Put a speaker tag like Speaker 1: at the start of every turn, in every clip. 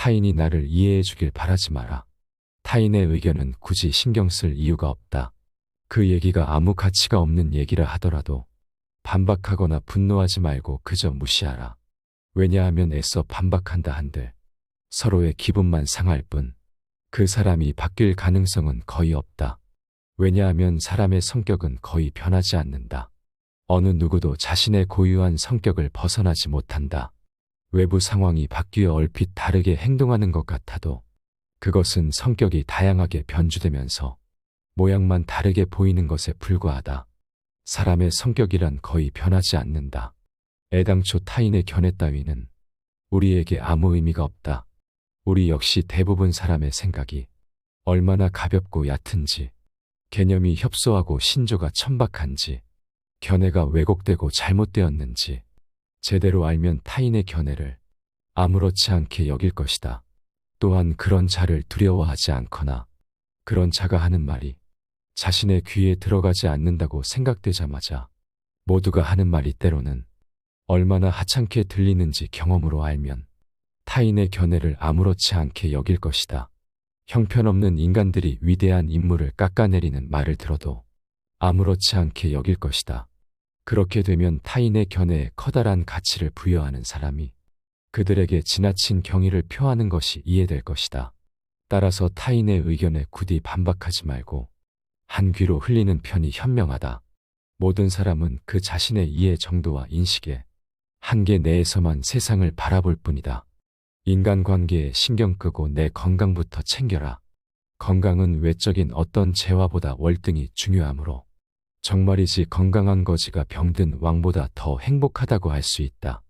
Speaker 1: 타인이 나를 이해해 주길 바라지 마라. 타인의 의견은 굳이 신경 쓸 이유가 없다. 그 얘기가 아무 가치가 없는 얘기라 하더라도 반박하거나 분노하지 말고 그저 무시하라. 왜냐하면 애써 반박한다 한들 서로의 기분만 상할 뿐 그 사람이 바뀔 가능성은 거의 없다. 왜냐하면 사람의 성격은 거의 변하지 않는다. 어느 누구도 자신의 고유한 성격을 벗어나지 못한다. 외부 상황이 바뀌어 얼핏 다르게 행동하는 것 같아도 그것은 성격이 다양하게 변주되면서 모양만 다르게 보이는 것에 불과하다. 사람의 성격이란 거의 변하지 않는다. 애당초 타인의 견해 따위는 우리에게 아무 의미가 없다. 우리 역시 대부분 사람의 생각이 얼마나 가볍고 얕은지, 개념이 협소하고 신조가 천박한지, 견해가 왜곡되고 잘못되었는지, 제대로 알면 타인의 견해를 아무렇지 않게 여길 것이다. 또한 그런 자를 두려워하지 않거나 그런 자가 하는 말이 자신의 귀에 들어가지 않는다고 생각되자마자 모두가 하는 말이 때로는 얼마나 하찮게 들리는지 경험으로 알면 타인의 견해를 아무렇지 않게 여길 것이다. 형편없는 인간들이 위대한 인물을 깎아내리는 말을 들어도 아무렇지 않게 여길 것이다. 그렇게 되면 타인의 견해에 커다란 가치를 부여하는 사람이 그들에게 지나친 경의를 표하는 것이 이해될 것이다. 따라서 타인의 의견에 굳이 반박하지 말고 한 귀로 흘리는 편이 현명하다. 모든 사람은 그 자신의 이해 정도와 인식에 한계 내에서만 세상을 바라볼 뿐이다. 인간관계에 신경 끄고 내 건강부터 챙겨라. 건강은 외적인 어떤 재화보다 월등히 중요하므로 정말이지 건강한 거지가 병든 왕보다 더 행복하다고 할 수 있다.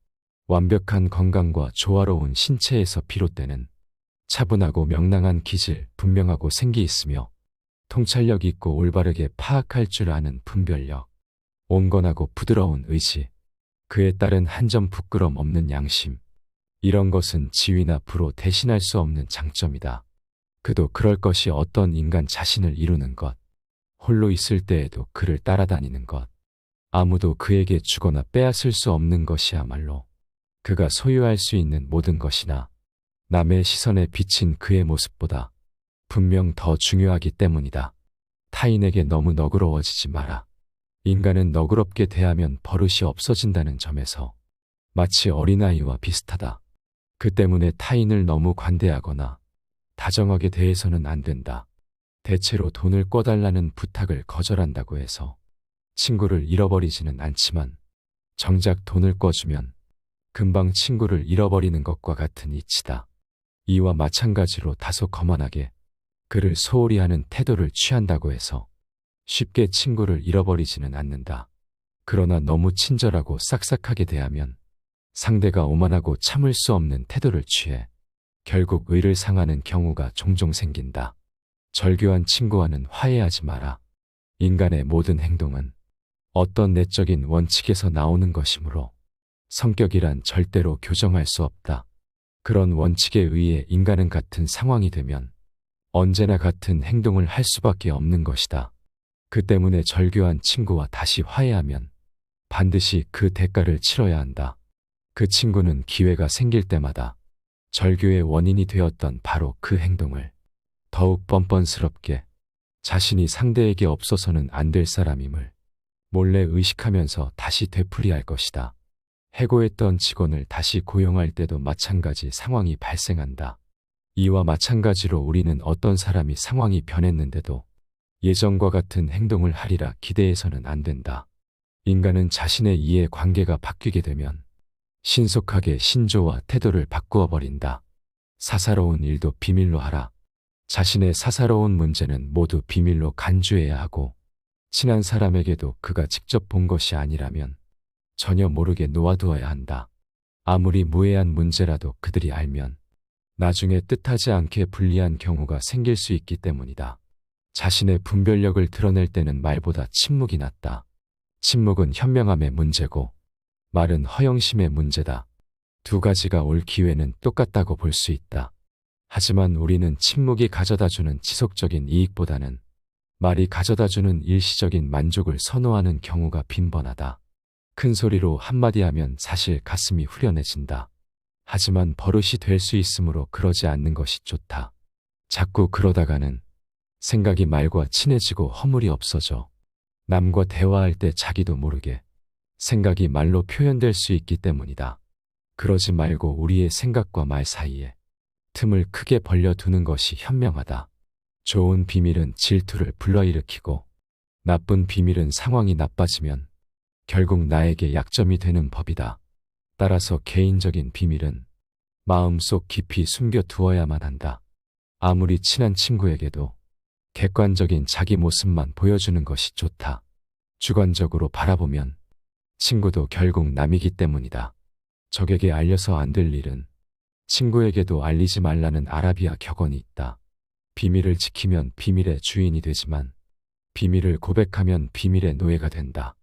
Speaker 1: 완벽한 건강과 조화로운 신체에서 비롯되는 차분하고 명랑한 기질, 분명하고 생기 있으며 통찰력 있고 올바르게 파악할 줄 아는 분별력, 온건하고 부드러운 의지, 그에 따른 한 점 부끄럼 없는 양심, 이런 것은 지위나 부로 대신할 수 없는 장점이다. 그도 그럴 것이 어떤 인간 자신을 이루는 것, 홀로 있을 때에도 그를 따라다니는 것, 아무도 그에게 주거나 빼앗을 수 없는 것이야말로 그가 소유할 수 있는 모든 것이나 남의 시선에 비친 그의 모습보다 분명 더 중요하기 때문이다. 타인에게 너무 너그러워지지 마라. 인간은 너그럽게 대하면 버릇이 없어진다는 점에서 마치 어린아이와 비슷하다. 그 때문에 타인을 너무 관대하거나 다정하게 대해서는 안 된다. 대체로 돈을 꿔달라는 부탁을 거절한다고 해서 친구를 잃어버리지는 않지만 정작 돈을 꿔주면 금방 친구를 잃어버리는 것과 같은 이치다. 이와 마찬가지로 다소 거만하게 그를 소홀히 하는 태도를 취한다고 해서 쉽게 친구를 잃어버리지는 않는다. 그러나 너무 친절하고 싹싹하게 대하면 상대가 오만하고 참을 수 없는 태도를 취해 결국 의를 상하는 경우가 종종 생긴다. 절교한 친구와는 화해하지 마라. 인간의 모든 행동은 어떤 내적인 원칙에서 나오는 것이므로 성격이란 절대로 교정할 수 없다. 그런 원칙에 의해 인간은 같은 상황이 되면 언제나 같은 행동을 할 수밖에 없는 것이다. 그 때문에 절교한 친구와 다시 화해하면 반드시 그 대가를 치러야 한다. 그 친구는 기회가 생길 때마다 절교의 원인이 되었던 바로 그 행동을 더욱 뻔뻔스럽게 자신이 상대에게 없어서는 안 될 사람임을 몰래 의식하면서 다시 되풀이할 것이다. 해고했던 직원을 다시 고용할 때도 마찬가지 상황이 발생한다. 이와 마찬가지로 우리는 어떤 사람이 상황이 변했는데도 예전과 같은 행동을 하리라 기대해서는 안 된다. 인간은 자신의 이해 관계가 바뀌게 되면 신속하게 신조와 태도를 바꾸어 버린다. 사사로운 일도 비밀로 하라. 자신의 사사로운 문제는 모두 비밀로 간주해야 하고 친한 사람에게도 그가 직접 본 것이 아니라면 전혀 모르게 놓아두어야 한다. 아무리 무해한 문제라도 그들이 알면 나중에 뜻하지 않게 불리한 경우가 생길 수 있기 때문이다. 자신의 분별력을 드러낼 때는 말보다 침묵이 낫다. 침묵은 현명함의 문제고 말은 허영심의 문제다. 두 가지가 올 기회는 똑같다고 볼 수 있다. 하지만 우리는 침묵이 가져다주는 지속적인 이익보다는 말이 가져다주는 일시적인 만족을 선호하는 경우가 빈번하다. 큰 소리로 한마디 하면 사실 가슴이 후련해진다. 하지만 버릇이 될 수 있으므로 그러지 않는 것이 좋다. 자꾸 그러다가는 생각이 말과 친해지고 허물이 없어져 남과 대화할 때 자기도 모르게 생각이 말로 표현될 수 있기 때문이다. 그러지 말고 우리의 생각과 말 사이에 틈을 크게 벌려두는 것이 현명하다. 좋은 비밀은 질투를 불러일으키고 나쁜 비밀은 상황이 나빠지면 결국 나에게 약점이 되는 법이다. 따라서 개인적인 비밀은 마음속 깊이 숨겨두어야만 한다. 아무리 친한 친구에게도 객관적인 자기 모습만 보여주는 것이 좋다. 주관적으로 바라보면 친구도 결국 남이기 때문이다. 적에게 알려서 안 될 일은 친구에게도 알리지 말라는 아라비아 격언이 있다. 비밀을 지키면 비밀의 주인이 되지만 비밀을 고백하면 비밀의 노예가 된다.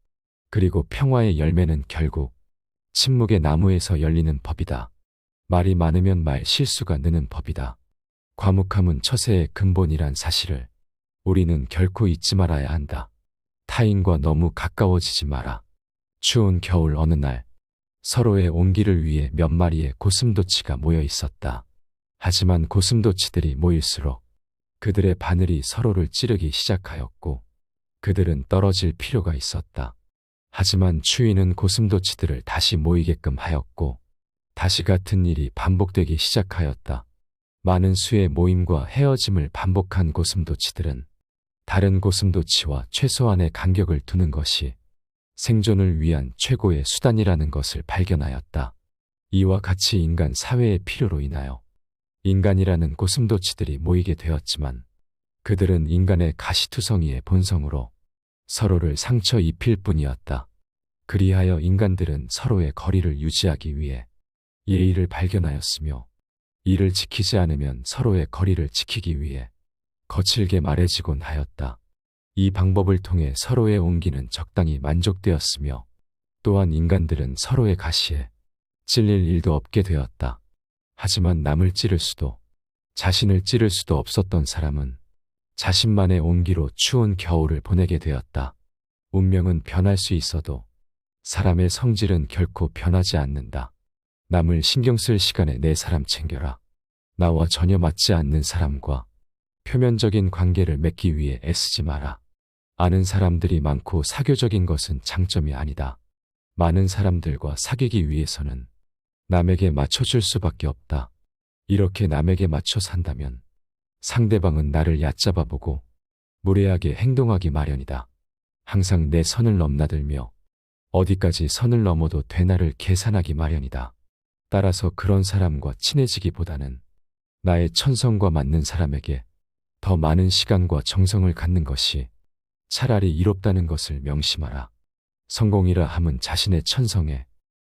Speaker 1: 그리고 평화의 열매는 결국 침묵의 나무에서 열리는 법이다. 말이 많으면 말 실수가 느는 법이다. 과묵함은 처세의 근본이란 사실을 우리는 결코 잊지 말아야 한다. 타인과 너무 가까워지지 마라. 추운 겨울 어느 날 서로의 온기를 위해 몇 마리의 고슴도치가 모여 있었다. 하지만 고슴도치들이 모일수록 그들의 바늘이 서로를 찌르기 시작하였고 그들은 떨어질 필요가 있었다. 하지만 추위는 고슴도치들을 다시 모이게끔 하였고 다시 같은 일이 반복되기 시작하였다. 많은 수의 모임과 헤어짐을 반복한 고슴도치들은 다른 고슴도치와 최소한의 간격을 두는 것이 생존을 위한 최고의 수단이라는 것을 발견하였다. 이와 같이 인간 사회의 필요로 인하여 인간이라는 고슴도치들이 모이게 되었지만 그들은 인간의 가시투성이의 본성으로 서로를 상처 입힐 뿐이었다. 그리하여 인간들은 서로의 거리를 유지하기 위해 예의를 발견하였으며 이를 지키지 않으면 서로의 거리를 지키기 위해 거칠게 말해지곤 하였다. 이 방법을 통해 서로의 온기는 적당히 만족되었으며 또한 인간들은 서로의 가시에 찔릴 일도 없게 되었다. 하지만 남을 찌를 수도 자신을 찌를 수도 없었던 사람은 자신만의 온기로 추운 겨울을 보내게 되었다. 운명은 변할 수 있어도 사람의 성질은 결코 변하지 않는다. 남을 신경 쓸 시간에 내 사람 챙겨라. 나와 전혀 맞지 않는 사람과 표면적인 관계를 맺기 위해 애쓰지 마라. 아는 사람들이 많고 사교적인 것은 장점이 아니다. 많은 사람들과 사귀기 위해서는 남에게 맞춰줄 수밖에 없다. 이렇게 남에게 맞춰 산다면 상대방은 나를 얕잡아 보고 무례하게 행동하기 마련이다. 항상 내 선을 넘나들며 어디까지 선을 넘어도 되나를 계산하기 마련이다. 따라서 그런 사람과 친해지기보다는 나의 천성과 맞는 사람에게 더 많은 시간과 정성을 갖는 것이 차라리 이롭다는 것을 명심하라. 성공이라 함은 자신의 천성에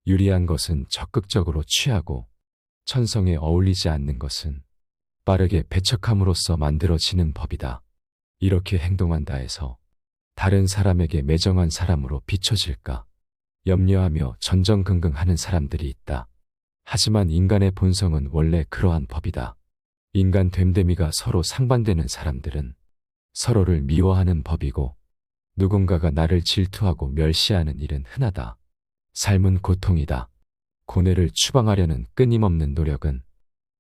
Speaker 1: 유리한 것은 적극적으로 취하고 천성에 어울리지 않는 것은 빠르게 배척함으로써 만들어지는 법이다. 이렇게 행동한다 해서 다른 사람에게 매정한 사람으로 비춰질까 염려하며 전전긍긍하는 사람들이 있다. 하지만 인간의 본성은 원래 그러한 법이다. 인간 됨됨이가 서로 상반되는 사람들은 서로를 미워하는 법이고 누군가가 나를 질투하고 멸시하는 일은 흔하다. 삶은 고통이다. 고뇌를 추방하려는 끊임없는 노력은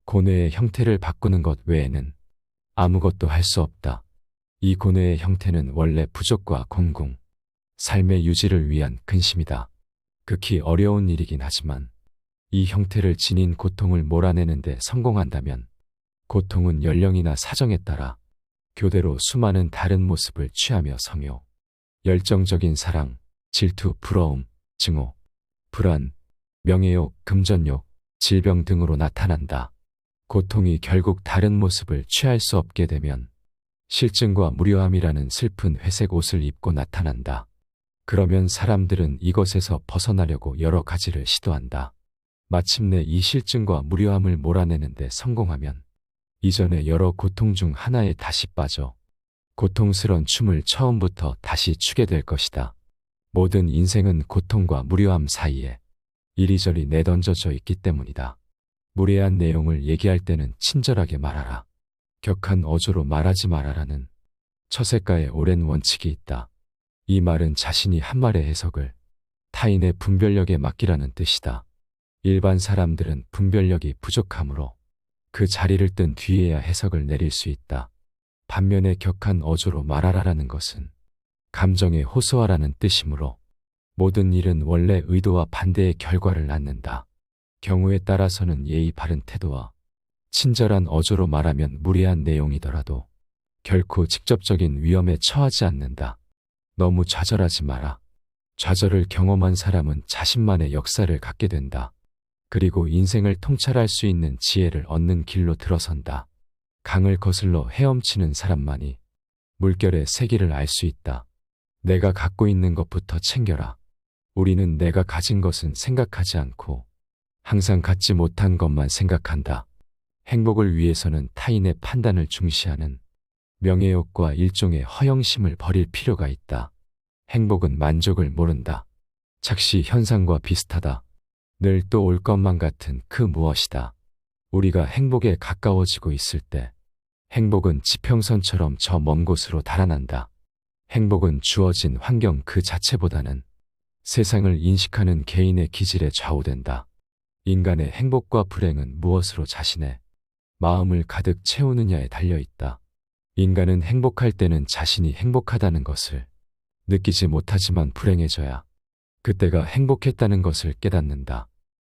Speaker 1: 고뇌의 형태를 바꾸는 것 외에는 아무것도 할 수 없다. 이 고뇌의 형태는 원래 부족과 공공, 삶의 유지를 위한 근심이다. 극히 어려운 일이긴 하지만 이 형태를 지닌 고통을 몰아내는데 성공한다면 고통은 연령이나 사정에 따라 교대로 수많은 다른 모습을 취하며 성요, 열정적인 사랑, 질투, 부러움, 증오, 불안, 명예욕, 금전욕, 질병 등으로 나타난다. 고통이 결국 다른 모습을 취할 수 없게 되면 실증과 무료함이라는 슬픈 회색 옷을 입고 나타난다. 그러면 사람들은 이것에서 벗어나려고 여러 가지를 시도한다. 마침내 이 실증과 무료함을 몰아내는데 성공하면 이전의 여러 고통 중 하나에 다시 빠져 고통스런 춤을 처음부터 다시 추게 될 것이다. 모든 인생은 고통과 무료함 사이에 이리저리 내던져져 있기 때문이다. 무례한 내용을 얘기할 때는 친절하게 말하라. 격한 어조로 말하지 말아라는 처세가의 오랜 원칙이 있다. 이 말은 자신이 한 말의 해석을 타인의 분별력에 맡기라는 뜻이다. 일반 사람들은 분별력이 부족하므로 그 자리를 뜬 뒤에야 해석을 내릴 수 있다. 반면에 격한 어조로 말하라라는 것은 감정에 호소하라는 뜻이므로 모든 일은 원래 의도와 반대의 결과를 낳는다. 경우에 따라서는 예의 바른 태도와 친절한 어조로 말하면 무례한 내용이더라도 결코 직접적인 위험에 처하지 않는다. 너무 좌절하지 마라. 좌절을 경험한 사람은 자신만의 역사를 갖게 된다. 그리고 인생을 통찰할 수 있는 지혜를 얻는 길로 들어선다. 강을 거슬러 헤엄치는 사람만이 물결의 세기를 알 수 있다. 내가 갖고 있는 것부터 챙겨라. 우리는 내가 가진 것은 생각하지 않고 항상 갖지 못한 것만 생각한다. 행복을 위해서는 타인의 판단을 중시하는 명예욕과 일종의 허영심을 버릴 필요가 있다. 행복은 만족을 모른다. 착시 현상과 비슷하다. 늘 또 올 것만 같은 그 무엇이다. 우리가 행복에 가까워지고 있을 때 행복은 지평선처럼 저 먼 곳으로 달아난다. 행복은 주어진 환경 그 자체보다는 세상을 인식하는 개인의 기질에 좌우된다. 인간의 행복과 불행은 무엇으로 자신의 마음을 가득 채우느냐에 달려 있다. 인간은 행복할 때는 자신이 행복하다는 것을 느끼지 못하지만 불행해져야 그때가 행복했다는 것을 깨닫는다.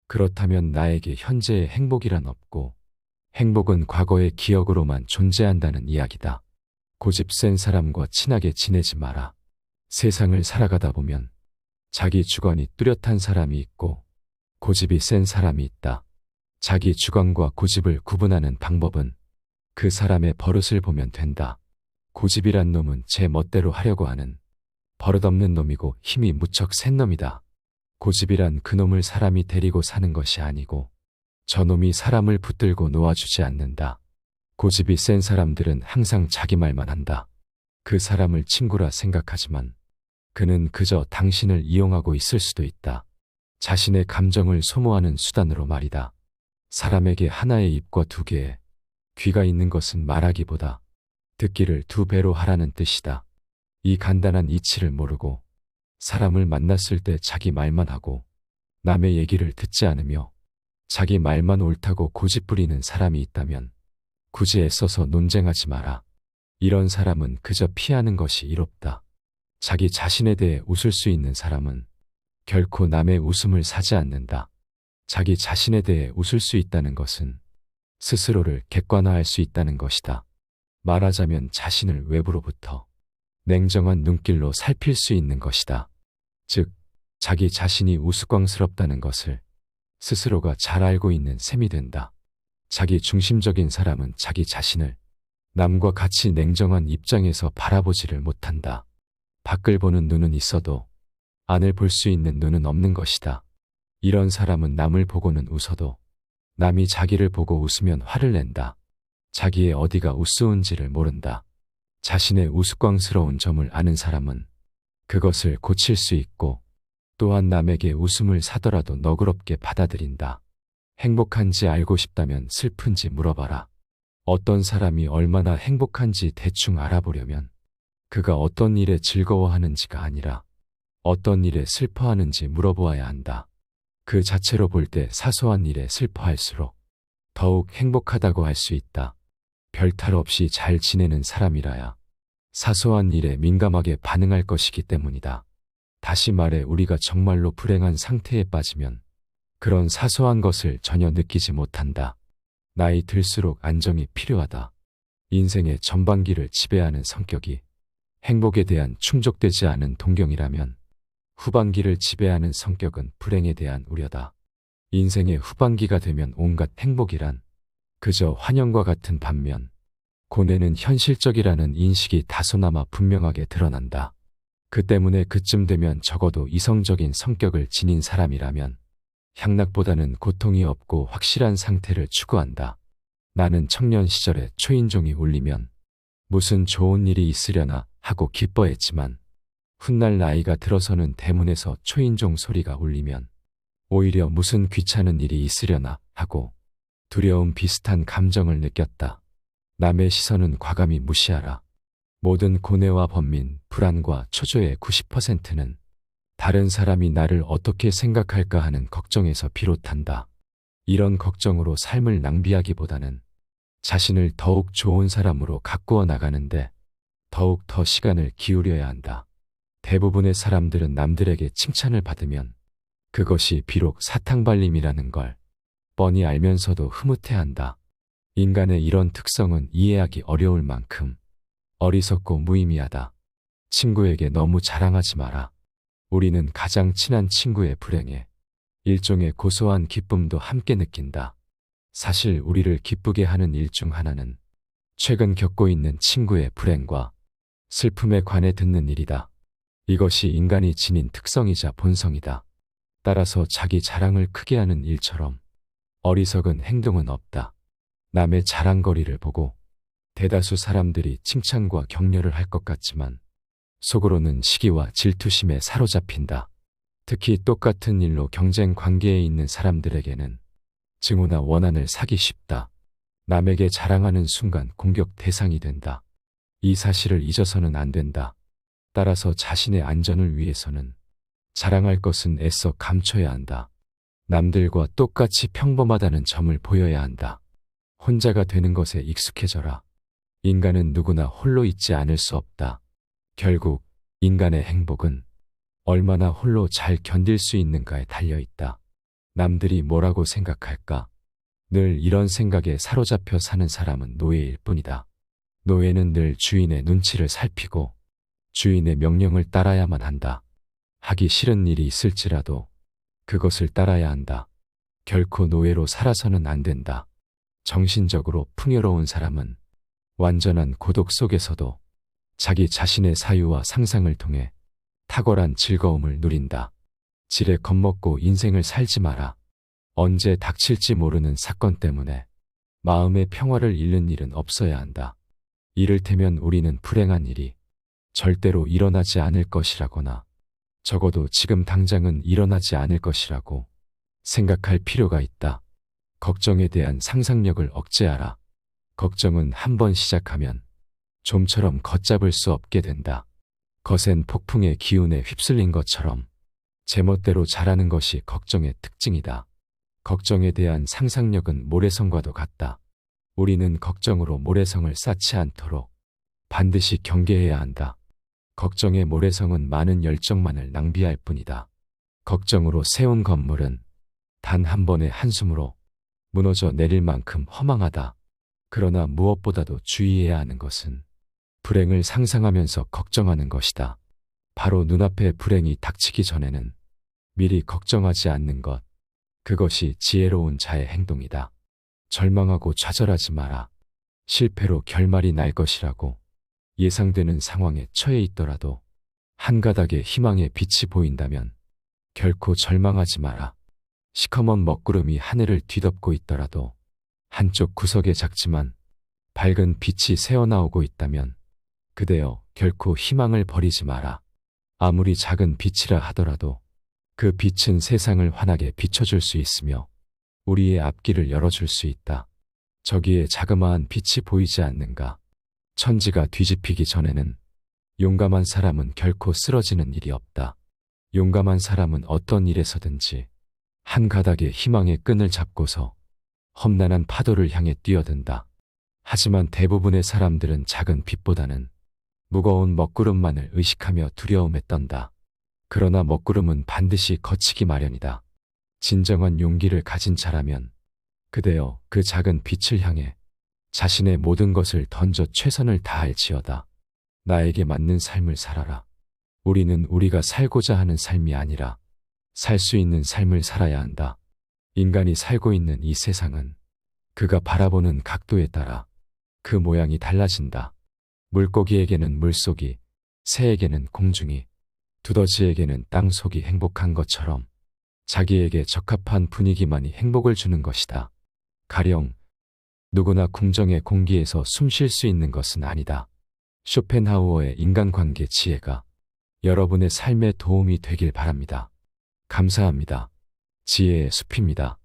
Speaker 1: 그렇다면 나에게 현재의 행복이란 없고 행복은 과거의 기억으로만 존재한다는 이야기다. 고집 센 사람과 친하게 지내지 마라. 세상을 살아가다 보면 자기 주관이 뚜렷한 사람이 있고 고집이 센 사람이 있다. 자기 주관과 고집을 구분하는 방법은 그 사람의 버릇을 보면 된다. 고집이란 놈은 제 멋대로 하려고 하는 버릇없는 놈이고 힘이 무척 센 놈이다. 고집이란 그놈을 사람이 데리고 사는 것이 아니고 저놈이 사람을 붙들고 놓아주지 않는다. 고집이 센 사람들은 항상 자기 말만 한다. 그 사람을 친구라 생각하지만 그는 그저 당신을 이용하고 있을 수도 있다. 자신의 감정을 소모하는 수단으로 말이다. 사람에게 하나의 입과 두 개의 귀가 있는 것은 말하기보다 듣기를 두 배로 하라는 뜻이다. 이 간단한 이치를 모르고 사람을 만났을 때 자기 말만 하고 남의 얘기를 듣지 않으며 자기 말만 옳다고 고집부리는 사람이 있다면 굳이 애써서 논쟁하지 마라. 이런 사람은 그저 피하는 것이 이롭다. 자기 자신에 대해 웃을 수 있는 사람은 결코 남의 웃음을 사지 않는다. 자기 자신에 대해 웃을 수 있다는 것은 스스로를 객관화할 수 있다는 것이다. 말하자면 자신을 외부로부터 냉정한 눈길로 살필 수 있는 것이다. 즉, 자기 자신이 우스꽝스럽다는 것을 스스로가 잘 알고 있는 셈이 된다. 자기 중심적인 사람은 자기 자신을 남과 같이 냉정한 입장에서 바라보지를 못한다. 밖을 보는 눈은 있어도 안을 볼 수 있는 눈은 없는 것이다. 이런 사람은 남을 보고는 웃어도 남이 자기를 보고 웃으면 화를 낸다. 자기의 어디가 우스운지를 모른다. 자신의 우스꽝스러운 점을 아는 사람은 그것을 고칠 수 있고 또한 남에게 웃음을 사더라도 너그럽게 받아들인다. 행복한지 알고 싶다면 슬픈지 물어봐라. 어떤 사람이 얼마나 행복한지 대충 알아보려면 그가 어떤 일에 즐거워하는지가 아니라 어떤 일에 슬퍼하는지 물어보아야 한다. 그 자체로 볼 때 사소한 일에 슬퍼할수록 더욱 행복하다고 할 수 있다. 별탈 없이 잘 지내는 사람이라야 사소한 일에 민감하게 반응할 것이기 때문이다. 다시 말해 우리가 정말로 불행한 상태에 빠지면 그런 사소한 것을 전혀 느끼지 못한다. 나이 들수록 안정이 필요하다. 인생의 전반기를 지배하는 성격이 행복에 대한 충족되지 않은 동경이라면 후반기를 지배하는 성격은 불행에 대한 우려다. 인생의 후반기가 되면 온갖 행복이란 그저 환영과 같은 반면 고뇌는 현실적이라는 인식이 다소나마 분명하게 드러난다. 그 때문에 그쯤 되면 적어도 이성적인 성격을 지닌 사람이라면 향락보다는 고통이 없고 확실한 상태를 추구한다. 나는 청년 시절에 초인종이 울리면 무슨 좋은 일이 있으려나 하고 기뻐했지만 훗날 나이가 들어서는 대문에서 초인종 소리가 울리면 오히려 무슨 귀찮은 일이 있으려나 하고 두려움 비슷한 감정을 느꼈다. 남의 시선은 과감히 무시하라. 모든 고뇌와 번민, 불안과 초조의 90%는 다른 사람이 나를 어떻게 생각할까 하는 걱정에서 비롯한다. 이런 걱정으로 삶을 낭비하기보다는 자신을 더욱 좋은 사람으로 가꾸어 나가는데 더욱 더 시간을 기울여야 한다. 대부분의 사람들은 남들에게 칭찬을 받으면 그것이 비록 사탕발림이라는 걸 뻔히 알면서도 흐뭇해한다. 인간의 이런 특성은 이해하기 어려울 만큼 어리석고 무의미하다. 친구에게 너무 자랑하지 마라. 우리는 가장 친한 친구의 불행에 일종의 고소한 기쁨도 함께 느낀다. 사실 우리를 기쁘게 하는 일 중 하나는 최근 겪고 있는 친구의 불행과 슬픔에 관해 듣는 일이다. 이것이 인간이 지닌 특성이자 본성이다. 따라서 자기 자랑을 크게 하는 일처럼 어리석은 행동은 없다. 남의 자랑거리를 보고 대다수 사람들이 칭찬과 격려를 할 것 같지만 속으로는 시기와 질투심에 사로잡힌다. 특히 똑같은 일로 경쟁 관계에 있는 사람들에게는 증오나 원한을 사기 쉽다. 남에게 자랑하는 순간 공격 대상이 된다. 이 사실을 잊어서는 안 된다. 따라서 자신의 안전을 위해서는 자랑할 것은 애써 감춰야 한다. 남들과 똑같이 평범하다는 점을 보여야 한다. 혼자가 되는 것에 익숙해져라. 인간은 누구나 홀로 있지 않을 수 없다. 결국 인간의 행복은 얼마나 홀로 잘 견딜 수 있는가에 달려 있다. 남들이 뭐라고 생각할까? 늘 이런 생각에 사로잡혀 사는 사람은 노예일 뿐이다. 노예는 늘 주인의 눈치를 살피고 주인의 명령을 따라야만 한다. 하기 싫은 일이 있을지라도 그것을 따라야 한다. 결코 노예로 살아서는 안 된다. 정신적으로 풍요로운 사람은 완전한 고독 속에서도 자기 자신의 사유와 상상을 통해 탁월한 즐거움을 누린다. 지레 겁먹고 인생을 살지 마라. 언제 닥칠지 모르는 사건 때문에 마음의 평화를 잃는 일은 없어야 한다. 이를테면 우리는 불행한 일이 절대로 일어나지 않을 것이라거나 적어도 지금 당장은 일어나지 않을 것이라고 생각할 필요가 있다. 걱정에 대한 상상력을 억제하라. 걱정은 한번 시작하면 좀처럼 걷잡을 수 없게 된다. 거센 폭풍의 기운에 휩쓸린 것처럼 제멋대로 자라는 것이 걱정의 특징이다. 걱정에 대한 상상력은 모래성과도 같다. 우리는 걱정으로 모래성을 쌓지 않도록 반드시 경계해야 한다. 걱정의 모래성은 많은 열정만을 낭비할 뿐이다. 걱정으로 세운 건물은 단 한 번의 한숨으로 무너져 내릴 만큼 허망하다. 그러나 무엇보다도 주의해야 하는 것은 불행을 상상하면서 걱정하는 것이다. 바로 눈앞에 불행이 닥치기 전에는 미리 걱정하지 않는 것. 그것이 지혜로운 자의 행동이다. 절망하고 좌절하지 마라. 실패로 결말이 날 것이라고 예상되는 상황에 처해 있더라도 한 가닥의 희망의 빛이 보인다면 결코 절망하지 마라. 시커먼 먹구름이 하늘을 뒤덮고 있더라도 한쪽 구석에 작지만 밝은 빛이 새어나오고 있다면 그대여 결코 희망을 버리지 마라. 아무리 작은 빛이라 하더라도 그 빛은 세상을 환하게 비춰줄 수 있으며 우리의 앞길을 열어줄 수 있다. 저기에 자그마한 빛이 보이지 않는가? 천지가 뒤집히기 전에는 용감한 사람은 결코 쓰러지는 일이 없다. 용감한 사람은 어떤 일에서든지 한 가닥의 희망의 끈을 잡고서 험난한 파도를 향해 뛰어든다. 하지만 대부분의 사람들은 작은 빛보다는 무거운 먹구름만을 의식하며 두려움에 떤다. 그러나 먹구름은 반드시 거치기 마련이다. 진정한 용기를 가진 자라면 그대여 그 작은 빛을 향해 자신의 모든 것을 던져 최선을 다할지어다. 나에게 맞는 삶을 살아라. 우리는 우리가 살고자 하는 삶이 아니라 살 수 있는 삶을 살아야 한다. 인간이 살고 있는 이 세상은 그가 바라보는 각도에 따라 그 모양이 달라진다. 물고기에게는 물속이, 새에게는 공중이, 두더지에게는 땅속이 행복한 것처럼 자기에게 적합한 분위기만이 행복을 주는 것이다. 가령 누구나 궁정의 공기에서 숨 쉴 수 있는 것은 아니다. 쇼펜하우어의 인간관계 지혜가 여러분의 삶에 도움이 되길 바랍니다. 감사합니다. 지혜의 숲입니다.